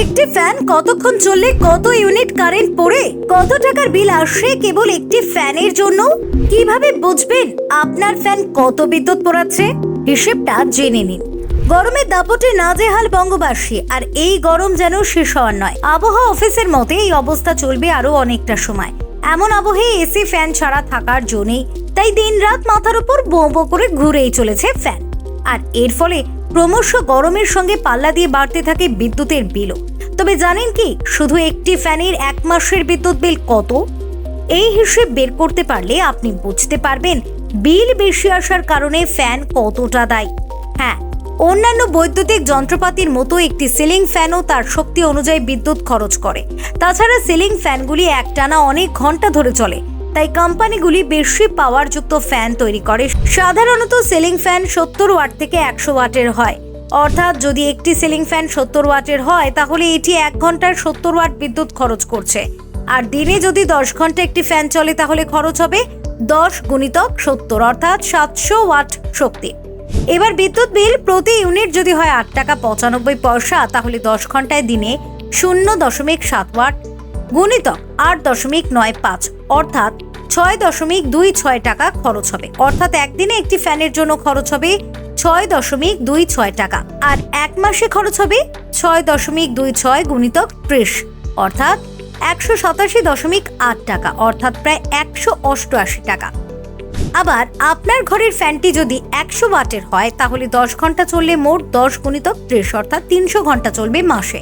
একটি ফ্যান কতক্ষণ চললে কত ইউনিট কারেন্ট পড়ে? কত টাকার বিল আসে কেবল একটি ফ্যানের জন্য? কীভাবে বুঝবেন আপনার ফ্যান কত বিদ্যুৎ পোড়াচ্ছে? হিসেবটা জেনে নিন। গরমের দাপটে নাজেহাল বঙ্গবাসী, আর এই গরম যেন শেষ হওয়ার নয়। আবহাওয়া অফিসের মতে এই অবস্থা চলবে আরও অনেকটা সময়। এমন আবহে এসি ফ্যান ছাড়া থাকার জন্যই, তাই দিনরাত মাথার উপর বো করে ঘুরেই চলেছে ফ্যান আর এর ফলে ক্রমশ গরমের সঙ্গে পাল্লা দিয়ে বাড়তে থাকে বিদ্যুতের বিলও। তবে জানেন কি, শুধু একটি ফ্যানের এক মাসের বিদ্যুৎ বিল কত? এই হিসেব বের করতে পারলে আপনি বুঝতে পারবেন বিল বেশি আসার কারণে ফ্যান কতটা দায়ী। হ্যাঁ অন্যান্য বৈদ্যুতিক যন্ত্রপাতির মতো একটি সিলিং ফ্যানও তার শক্তি অনুযায়ী বিদ্যুৎ খরচ করে। তাছাড়া সিলিং ফ্যানগুলি একটানা অনেক ঘণ্টা ধরে চলে তাই কোম্পানিগুলি বেশি পাওয়ারযুক্ত ফ্যান তৈরি করে। সাধারণত সিলিং ফ্যান সত্তর ওয়াট থেকে একশো ওয়াটের হয়। অর্থাৎ যদি একটি সিলিং ফ্যান সত্তর ওয়াটের হয়, তাহলে এটি এক ঘন্টায় সত্তর ওয়াট বিদ্যুৎ খরচ করছে। আর দিনে যদি দশ ঘণ্টা একটি ফ্যান চলে, তাহলে খরচ হবে দশ গুণিতক সত্তর, অর্থাৎ সাতশো ওয়াট শক্তি। এবার বিদ্যুৎ বিল প্রতি ইউনিট যদি হয় আট টাকা পঁচানব্বই পয়সা, তাহলে দশ ঘন্টায় দিনে শূন্য দশমিক সাত ওয়াট গুণিতক আট দশমিক নয় পাঁচ, অর্থাৎ ছয় দশমিক দুই ছয় টাকা খরচ হবে। অর্থাৎ একদিনে একটি ফ্যানের জন্য খরচ হবে ছয় দশমিক দুই ছয় টাকা, আর এক মাসে খরচ হবে ছয় দশমিক দুই ছয় গুণিতক ত্রিশ, অর্থাৎ একশো সাতাশি দশমিক আট টাকা, অর্থাৎ প্রায় একশো অষ্টআশি টাকা। আবার আপনার ঘরের ফ্যানটি যদি একশো ওয়াটের হয়, তাহলে দশ ঘণ্টা চললে মোট দশ গুণিতক ত্রিশ, অর্থাৎ তিনশো ঘণ্টা চলবে মাসে।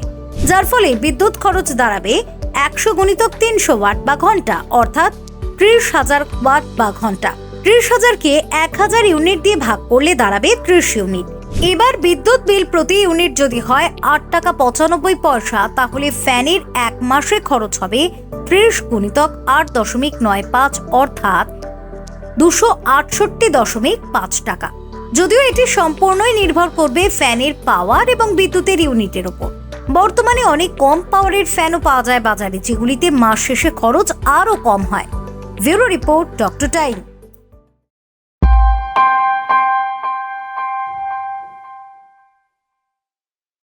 যার ফলে বিদ্যুৎ খরচ দাঁড়াবে একশো গুণিতক তিনশো ওয়াট বা ঘণ্টা, অর্থাৎ ত্রিশ হাজার ওয়াট বা ঘণ্টা। ত্রিশ হাজারকে এক হাজার ইউনিট দিয়ে ভাগ করলে দাঁড়াবে ত্রিশ ইউনিট। এবার বিদ্যুৎ বিল প্রতি ইউনিট যদি হয় আট টাকা পঁচানব্বই পয়সা, তাহলে ফ্যানের এক মাসে খরচ হবে ত্রিশ গুণিতক আট দশমিক নয় পাঁচ, অর্থাৎ দুশো আটষট্টি দশমিক পাঁচ টাকা। যদিও এটি সম্পূর্ণই নির্ভর করবে ফ্যানের পাওয়ার এবং বিদ্যুতের ইউনিটের ওপর। বর্তমানে অনেক কম পাওয়ারের ফ্যানও পাওয়া যায় বাজারে, যেগুলিতে মাস শেষে খরচ আরও কম হয়। Bureau report doctor time.